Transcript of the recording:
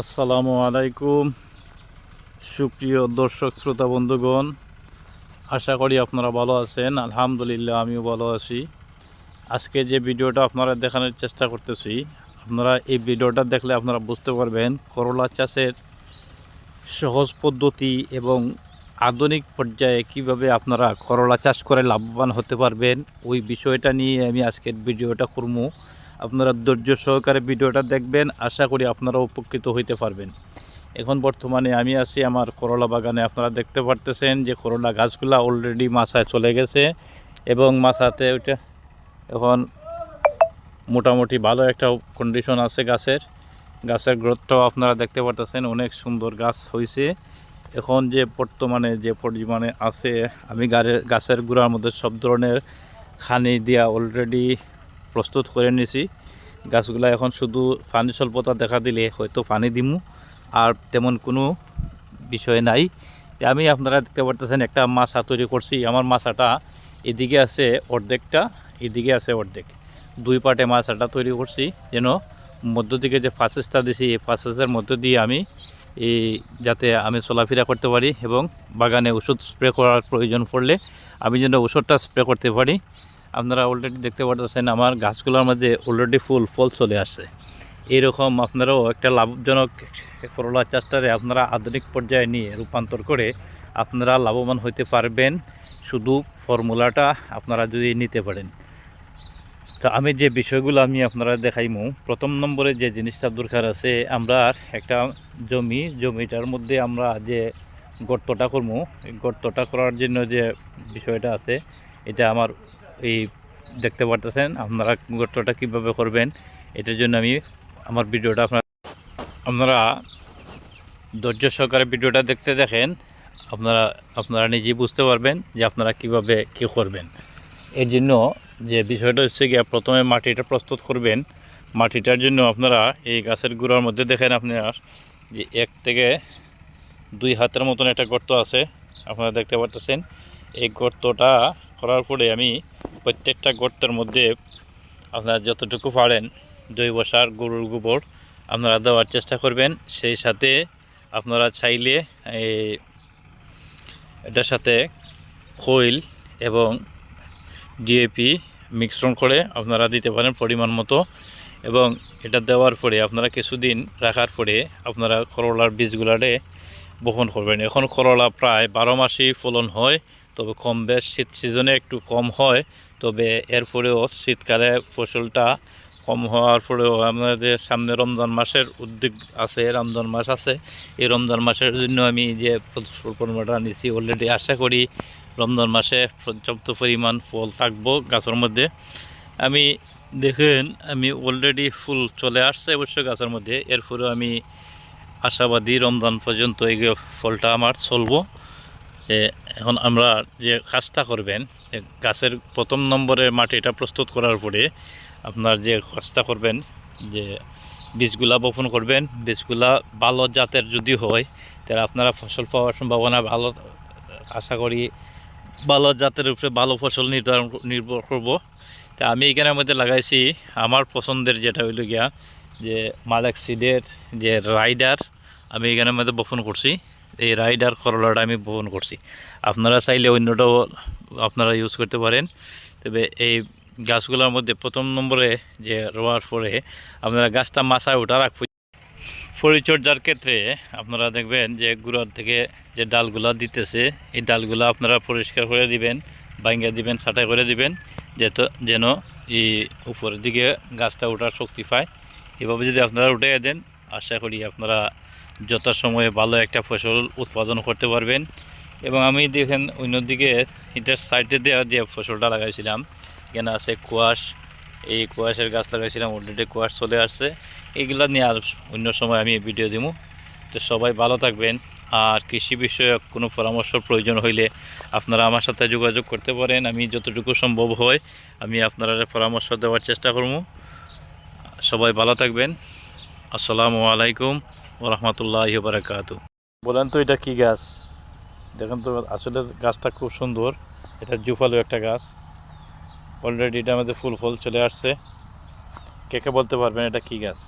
আসসালামু আলাইকুম। সুপ্রিয় দর্শক, শ্রোতা, বন্ধুগণ, আশা করি আপনারা ভালো আছেন। আলহামদুলিল্লাহ, আমিও ভালো আছি। আজকে যে ভিডিওটা আপনারা দেখানোর চেষ্টা করতেছি, আপনারা এই ভিডিওটা দেখলে আপনারা বুঝতে পারবেন, করলা চাষের সহজ পদ্ধতি এবং আধুনিক পর্যায়ে কীভাবে আপনারা করলা চাষ করে লাভবান হতে পারবেন, ওই বিষয়টা নিয়ে আমি আজকের ভিডিওটা করব আপনারা ধৈর্য সহকারে ভিডিওটা দেখবেন, আশা করি আপনারা উপকৃত হইতে পারবেন। এখন বর্তমানে আমি আছি আমার করলা বাগানে, আপনারা দেখতে পারতেছেন যে করলা গাছগুলা অলরেডি মাছায় চলে গেছে এবং মাছাতে ওইটা এখন মোটামুটি ভালো একটা কন্ডিশন আছে গাছের। গাছের গ্রোথটাও আপনারা দেখতে পারতেছেন, অনেক সুন্দর গাছ হয়েছে এখন যে বর্তমানে যে পরিমাণে আছে, আমি গাড়ির, গাছের গুঁড়ার মধ্যে সব ধরনের খানি দিয়া অলরেডি প্রস্তুত করে নিছি গাছগুলা এখন শুধু পানি স্বল্পতা দেখা দিলে হয়তো পানি দিমু, আর তেমন কোনো বিষয় নাই। আমি আপনারা দেখতে পারতেছেন একটা মাছা তৈরি করছি। আমার মাছাটা এদিকে আছে অর্ধেকটা, এদিকে আছে অর্ধেক। দুই পাটে মাছাটা তৈরি করছি, যেন মধ্য দিকে যে ফাসেসটা দিছি, এই ফাসেসের মধ্য দিয়ে আমি এই যাতে আমি চলাফেরা করতে পারি এবং বাগানে ওষুধ স্প্রে করার প্রয়োজন পড়লে আমি যেন ওষুধটা স্প্রে করতে পারি। আপনারা অলরেডি দেখতে পাচ্ছেন আমার গাছগুলোর মধ্যে অলরেডি ফুল, ফল চলে আসছে। এইরকম আপনারাও একটা লাভজনক করলা চাষটারে আপনারা আধুনিক পর্যায়ে নিয়ে রূপান্তর করে আপনারা লাভবান হইতে পারবেন। শুধু ফর্মুলাটা আপনারা যদি নিতে পারেন। তো আমি যে বিষয়গুলো আমি আপনারা দেখাইমু, প্রথম নম্বরে যে জিনিসটা দরকার আছে, আমরা একটা জমি, জমিটার মধ্যে আমরা যে গর্তটা করব গর্তটা করার জন্য যে বিষয়টা আছে, এটা আমার এই দেখতে পারতেছেন আপনারা গর্তটা কীভাবে করবেন, এটার জন্য আমি আমার ভিডিওটা আপনারা আপনারা ধৈর্য সহকারে ভিডিওটা দেখতে দেখেন, আপনারা আপনারা নিজেই বুঝতে পারবেন যে আপনারা কীভাবে কী করবেন। এর জন্য যে বিষয়টা হচ্ছে গিয়ে, প্রথমে মাটিটা প্রস্তুত করবেন। মাটিটার জন্য আপনারা এই গাছের গুঁড়ার মধ্যে দেখেন আপনারা যে এক থেকে দুই হাতের মতন একটা গর্ত আছে, আপনারা দেখতে পারতেছেন। এই গর্তটা করার পরে আমি প্রত্যেকটা গর্তের মধ্যে আপনারা যতটুকু পারেন জৈব সার গরুর গোবর আপনারা দেওয়ার চেষ্টা করবেন। সেই সাথে আপনারা চাইলে এটার সাথে খৈল এবং ডিএপি মিশ্রণ করে আপনারা দিতে পারেন পরিমাণ মতো এবং এটা দেওয়ার পরে আপনারা কিছুদিন রাখার পরে আপনারা করলার বীজগুলারে বপন করবেন। এখন করলা প্রায় বারো মাসই ফলন হয়, তবে কম বেশ শীত সিজনে একটু কম হয় তবে এরপরেও শীতকালে ফসলটা কম হওয়ার পরেও আমাদের সামনে রমজান মাসের উদ্যোগ আছে, রমজান মাস আছে। এই রমজান মাসের জন্য আমি যে পরিমাণটা নিছি অলরেডি আশা করি রমজান মাসে পর্যাপ্ত পরিমাণ ফল থাকব গাছের মধ্যে। আমি দেখেন, আমি অলরেডি ফুল চলে আসছে অবশ্য গাছের মধ্যে এরপরেও আমি আশাবাদী রমজান পর্যন্ত এই ফলটা আমার চলবো। যে এখন আমরা যে কাজটা করবেন গাছের প্রথম নম্বরের মাটিটা প্রস্তুত করার পরে আপনার যে কাজটা করবেন, যে বীজগুলা বপন করবেন, বীজগুলা ভালো জাতের যদি হয়, তাহলে আপনারা ফসল পাওয়ার সম্ভাবনা ভালো, আশা করি ভালো জাতের উপরে ভালো ফসল নির্ধারণ নির্ভর করব। তা আমি এখানের মধ্যে লাগাইছি আমার পছন্দের যেটা হইল গিয়া যে মালাক সিডের যে রাইডার, আমি এখানের মধ্যে বপন করছি। এই রাইডার করলাটা আমি বপন করছি। আপনারা চাইলে অন্যটাও আপনারা ইউজ করতে পারেন। তবে এই গাছগুলোর মধ্যে প্রথম নম্বরে যে রোয়ার পরে আপনারা গাছটা মাছায় ওঠা রাখবেন পরিচর্যার ক্ষেত্রে আপনারা দেখবেন যে গুঁড়ার থেকে যে ডালগুলা দিতেছে, এই ডালগুলা আপনারা পরিষ্কার করে দিবেন বাইঙ্গা দিবেন, ছাটাই করে দিবেন, যেত যেন এই উপরের দিকে গাছটা ওঠার শক্তি পায়। এভাবে যদি আপনারা উঠে দেন, আশা করি আপনারা যথাসময়ে ভালো একটা ফসল উৎপাদন করতে পারবেন। এবং আমি দেখেন অন্যদিকে এটার সাইডে দেওয়া যে ফসলটা লাগাইছিলাম, এখানে আছে কুয়াশ। এই কুয়াশের গাছ লাগাইছিলাম অলরেডি কুয়াশ চলে আসছে। এইগুলা নিয়ে আর অন্য সময় আমি ভিডিও দিব তো সবাই ভালো থাকবেন। আর কৃষি বিষয়ক কোনো পরামর্শ প্রয়োজন হইলে আপনারা আমার সাথে যোগাযোগ করতে পারেন। আমি যতটুকু সম্ভব হয় আমি আপনারা পরামর্শ দেওয়ার চেষ্টা করব সবাই ভালো থাকবেন। আসসালামু আলাইকুম। রহমতুল্লাহ বারাকাত বলেন তো এটা কি গাছ? দেখেন তো, আসলে গাছটা খুব সুন্দর। এটা জুফালু একটা গাছ। অলরেডি এটা আমাদের ফুল ফল চলে আসছে। কে কে বলতে পারবেন এটা কি গাছ?